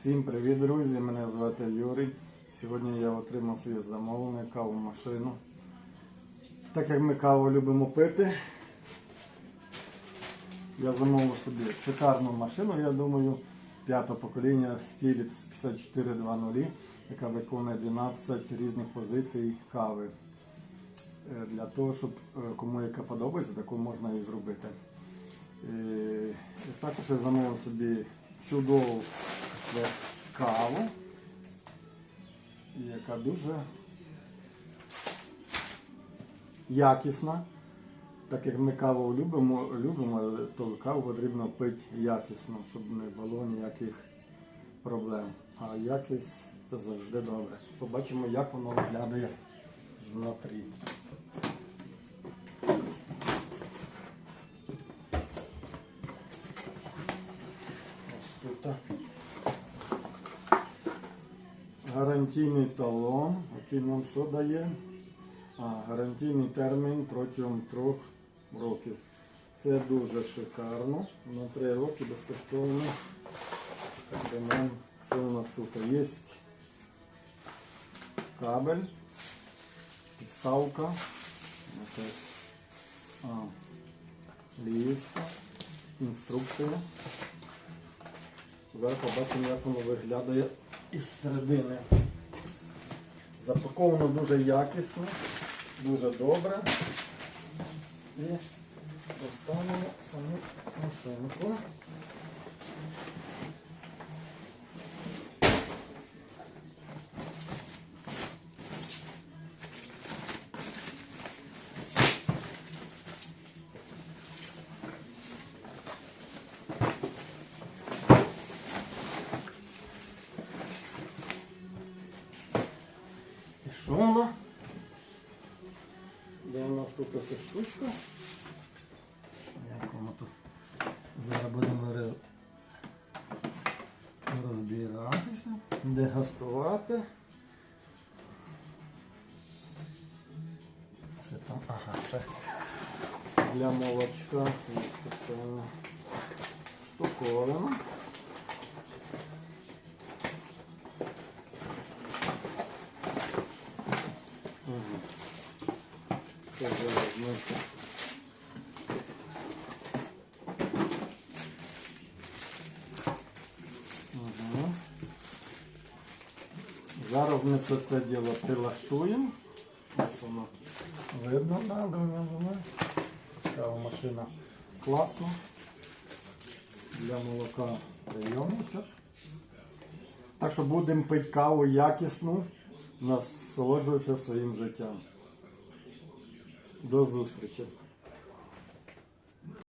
Всім привіт, друзі! Мене звати Юрій. Сьогодні я отримав своє замовлення каву машину. Так як ми каву любимо пити, я замовив собі шикарну машину, я думаю, п'ятого покоління Philips 5420, яка виконує 12 різних позицій кави. Е, Для того, щоб е, кому яка подобається, таку можна і зробити. Е, Також я замовив собі чудову е, каву, яка дуже якісна. Так як ми каву любимо, любимо, то каву потрібно пити якісно, щоб не було ніяких проблем. А якість це завжди добре. Побачимо, як воно виглядає знутрі. Ось тут. Гарантійний талон, який нам що дає? А, гарантійний термін протягом трьох років. Це дуже шикарно. На три роки безкоштовно. Що у нас тут є? Кабель, підставка, якась, а, лієчка, інструкція. Зараз побачимо, як воно виглядає із середини. Запаковано дуже якісно, дуже добре. І достанемо саму машинку. І що воно? Де у нас тут ось штучка? Як воно тут? Зараз будемо роз- розбиратися, дегустувати. Це там, ага, це для молочка спеціальна штуковина. Ага. Зараз ми це все діло прилаштуємо. Ось воно видно. Така машина класна. Для молока прийомниця. Так що будемо пити каву якісну, насолоджуватися своїм життям. До зустрічі!